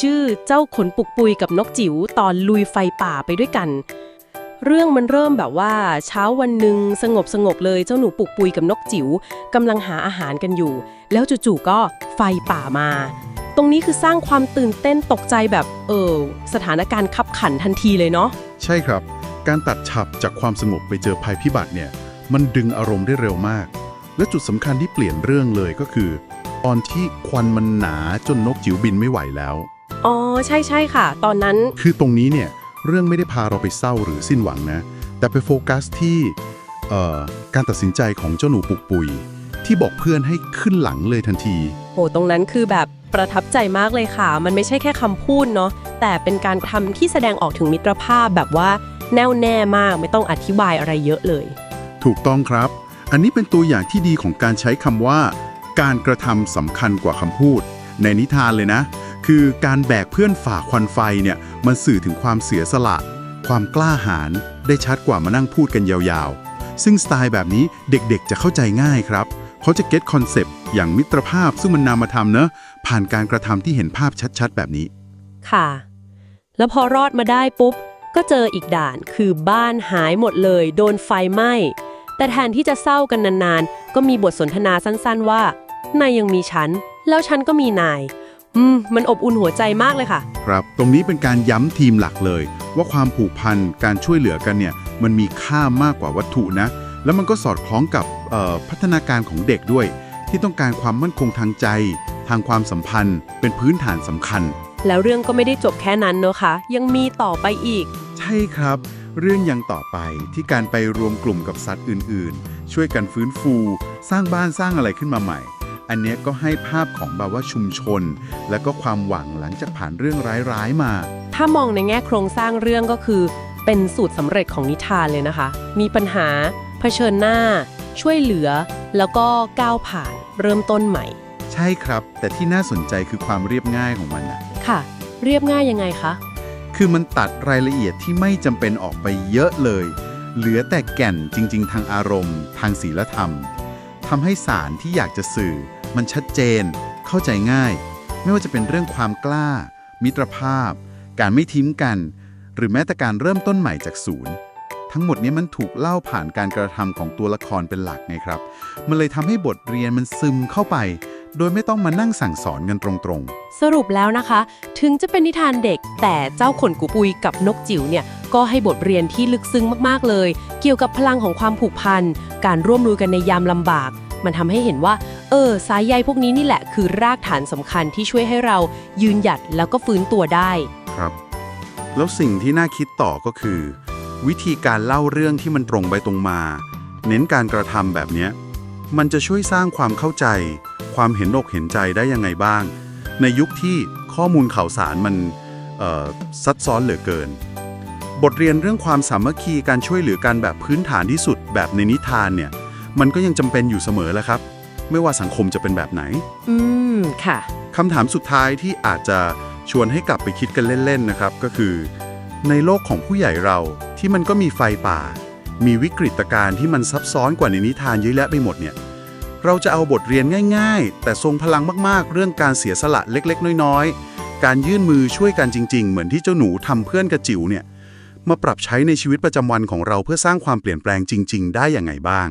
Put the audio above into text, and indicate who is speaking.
Speaker 1: ชื่อเจ้าขนปุกปุยกับนกจิ๋วตอนลุยไฟป่าไปด้วยกัน เรื่องมันเริ่มแบบว่า เช้าวันหนึ่งสงบสงบเลยเจ้าหนูปุกปุยกับนกจิ๋วกำลังหาอาหารกันอยู่ แล้วจู่ๆก็ไฟป่ามา ตรงนี้คือสร้างความตื่นเต้นตกใจแบบเออสถานการณ์ขับขันทันทีเลยเนาะ
Speaker 2: ใช่ครับ การตัดฉับจากความสงบไปเจอภัยพิบัติเนี่ยมันดึงอารมณ์ได้เร็วมาก และจุดสำคัญที่เปลี่ยนเรื่องเลยก็คือ ตอนที่ควันมันหนาจนนกจิ๋วบินไม่ไหวแล้ว
Speaker 1: อ๋อใช่ใช่ค่ะ ตอนนั้น
Speaker 2: คือตรงนี้เนี่ยเรื่องไม่ได้พาเราไปเศร้าหรือสิ้นหวังนะ แต่ไปโฟกัสที่เอ่อการตัดสินใจของเจ้าหนูปุกปุย ที่บอกเพื่อนให้ขึ้นหลังเลยทันที
Speaker 1: โหตรงนั้นคือแบบประทับใจมากเลยค่ะ มันไม่ใช่แค่คำพูดเนาะแต่เป็นการทำที่แสดงออกถึงมิตรภาพแบบว่าแน่วแน่มากไม่ต้องอธิบายอะไรเยอะเลย
Speaker 2: ถูกต้องครับ อันนี้เป็นตัวอย่างที่ดีของการใช้คำว่า การกระทำสำคัญกว่าคำพูด ในนิทานเลยนะ คือการแบกเพื่อนฝ่าควันไฟเนี่ยมันสื่อถึงความเสียสละ ความกล้าหาญได้ชัดกว่ามานั่งพูดกันยาวๆ ซึ่งสไตล์แบบนี้เด็กๆจะเข้าใจง่ายครับ เขาจะเก็ตคอนเซปต์อย่างมิตรภาพซึ่งมันนามธรรมเนะผ่านการกระทำที่เห็นภาพชัดๆ แบบนี้
Speaker 1: ค่ะ แล้วพอรอดมาได้ปุ๊บ ก็เจออีกด่านคือบ้านหายหมดเลย โดนไฟไหม้แต่แทนที่จะเศร้ากันนานๆ ก็มีบทสนทนาสั้นๆว่า นายยังมีฉัน แล้วฉันก็มีนาย อืม มันอบอุ่นหัวใจมากเลยค่ะ
Speaker 2: ครับ ตรงนี้เป็นการย้ำทีมหลักเลย ว่าความผูกพันการช่วยเหลือกันเนี่ย มันมีค่ามากกว่าวัตถุนะ แล้วมันก็สอดคล้องกับเอ่อพัฒนาการของเด็กด้วย ที่ต้องการความมั่นคงทางใจ ทางความสัมพันธ์ เป็นพื้นฐานสำคัญ
Speaker 1: แล้วเรื่องก็ไม่ได้จบแค่นั้นเนอะคะ ยังมีต่อไปอีก
Speaker 2: ใช่ครับ เรื่องยังต่อไปที่การไปรวมกลุ่มกับสัตว์อื่น ๆ ช่วยกันฟื้นฟู สร้างบ้านสร้างอะไรขึ้นมาใหม่ อันเนี้ยก็ให้ภาพของแบบว่าชุมชน และก็ความหวังหลังจากผ่านเรื่องร้ายๆมา
Speaker 1: ถ้ามองในแง่โครงสร้างเรื่องก็คือ เป็นสูตรสำเร็จของนิทานเลยนะคะ มีปัญหา เผชิญหน้า ช่วยเหลือ แล้วก็ก้าวผ่านเริ่มต้นใหม่
Speaker 2: ใช่ครับ แต่ที่น่าสนใจคือความเรียบง่ายของมันนะ
Speaker 1: ค่ะ เรียบง่ายยังไงคะ
Speaker 2: คือมันตัดรายละเอียดที่ไม่จำเป็นออกไปเยอะเลย เหลือแต่แก่นจริง ๆ ทางอารมณ์ ทางศีลธรรมทำให้สารที่อยากจะสื่อ มันชัดเจน เข้าใจง่าย ไม่ว่าจะเป็นเรื่องความกล้า มิตรภาพ การไม่ทิ้งกัน หรือแม้แต่การเริ่มต้นใหม่จากศูนย์ ทั้งหมดนี้มันถูกเล่าผ่านการกระทำของตัวละครเป็นหลักไงครับ มันเลยทำให้บทเรียนมันซึมเข้าไป โดยไม่ต้องมานั่งสั่งสอนกันตรงๆ
Speaker 1: สรุปแล้วนะคะ ถึงจะเป็นนิทานเด็ก แต่เจ้าขนกุปุยกับนกจิ๋วเนี่ยก็ให้บทเรียนที่ลึกซึ้งมากๆเลย เกี่ยวกับพลังของความผูกพัน การร่วมมือกันในยามลำบาก มันทำให้เห็นว่า เออ สายใยพวกนี้นี่แหละคือรากฐานสำคัญที่ช่วยให้เรายืนหยัดแล้วก็ฟื้นตัวได้
Speaker 2: ครับ แล้วสิ่งที่น่าคิดต่อก็คือ วิธีการเล่าเรื่องที่มันตรงไปตรงมา เน้นการกระทำแบบเนี้ยมันจะช่วยสร้างความเข้าใจ ความเห็นอกเห็นใจได้ยังไงบ้าง ในยุคที่ข้อมูลข่าวสารมันซับซ้อนเหลือเกิน บทเรียนเรื่องความสามัคคีการช่วยเหลือกันแบบพื้นฐานที่สุดแบบในนิทานเนี่ย มันก็ยังจำเป็นอยู่เสมอแหละครับ ไม่ว่าสังคมจะเป็นแบบไหน
Speaker 1: อืม ค่ะ
Speaker 2: คำถามสุดท้ายที่อาจจะชวนให้กลับไปคิดกันเล่นๆนะครับ ก็คือ ในโลกของผู้ใหญ่เราที่มันก็มีไฟป่า มีวิกฤตการณ์ที่มันซับซ้อนกว่าในนิทานเยอะแยะไปหมดเนี่ย เราจะเอาบทเรียนง่าย ๆ แต่ทรงพลังมากๆ เรื่องการเสียสละเล็กๆ น้อยๆ การยื่นมือช่วยกันจริง ๆ เหมือนที่เจ้าหนูทำเพื่อนกระจิ๋วเนี่ยมาปรับใช้ในชีวิตประจำวันของเราเพื่อสร้างความเปลี่ยนแปลงจริง ๆ ได้อย่างไงบ้าง